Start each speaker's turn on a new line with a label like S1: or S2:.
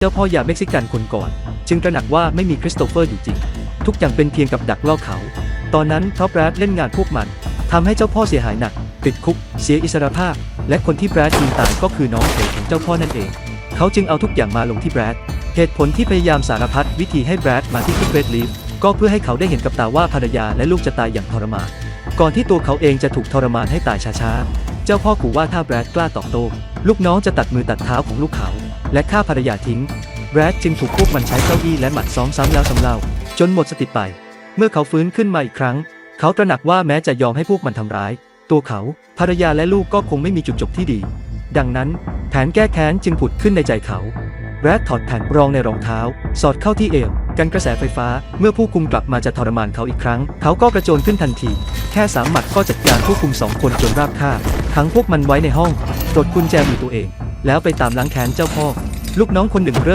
S1: เจ้าพ่อยาเม็กซิกันคนก่อน จึงตระหนักว่าไม่มีคริสโตเฟอร์อยู่จริง ทุกอย่างเป็นเพียงกับดักล่อเขา ตอนนั้นเพราะแบรดเล่นงานพวกมันทำให้เจ้าพ่อเสียหายหนัก ติดคุก เสียอิสรภาพ และคนที่แบรดยิงตายก็คือน้องเขยของเจ้าพ่อนั่นเอง เขาจึงเอาทุกอย่างมาลงที่แบรดเหตุผลที่พยายามสารพัดวิธีให้แบรดมาที่คุกเรดลีฟก็เพื่อให้เขาได้เห็นกับตาว่าภรรยาและลูกจะตายอย่างทรมาน ก่อนที่ตัวเขาเองจะถูกทรมานให้ตายช้าๆ เจ้าพ่อขู่ว่าถ้าแบรดกล้าตอบโต้ลูกน้องจะตัดมือตัดเท้าของลูกเขา และฆ่าภรรยาทิ้ง แรดจึงถูกพวกมันใช้เก้าอี้และหมัดซ้อมซ้ำแล้วซ้ำเล่า จนหมดสติไป เมื่อเขาฟื้นขึ้นมาอีกครั้ง เขาตระหนักว่าแม้จะยอมให้พวกมันทำร้าย ตัวเขาภรรยาและลูกก็คงไม่มีจุดจบที่ดี ดังนั้นแผนแก้แค้นจึงผุดขึ้นในใจเขาแรดถอดแผ่นรองในรองเท้า สอดเข้าที่เอวกันกระแสไฟฟ้า เมื่อผู้คุมกลับมาจะทรมานเขาอีกครั้ง เขาก็กระโจนขึ้นทันที แค่สามหมัดก็จัดการผู้คุมสองคนจนราบคาบขังพวกมันไว้ในห้องปลดกุญแจมือตัวเอง แล้วไปตามล้างแค้นเจ้าพ่อ ลูกน้องคนหนึ่งเริ่ม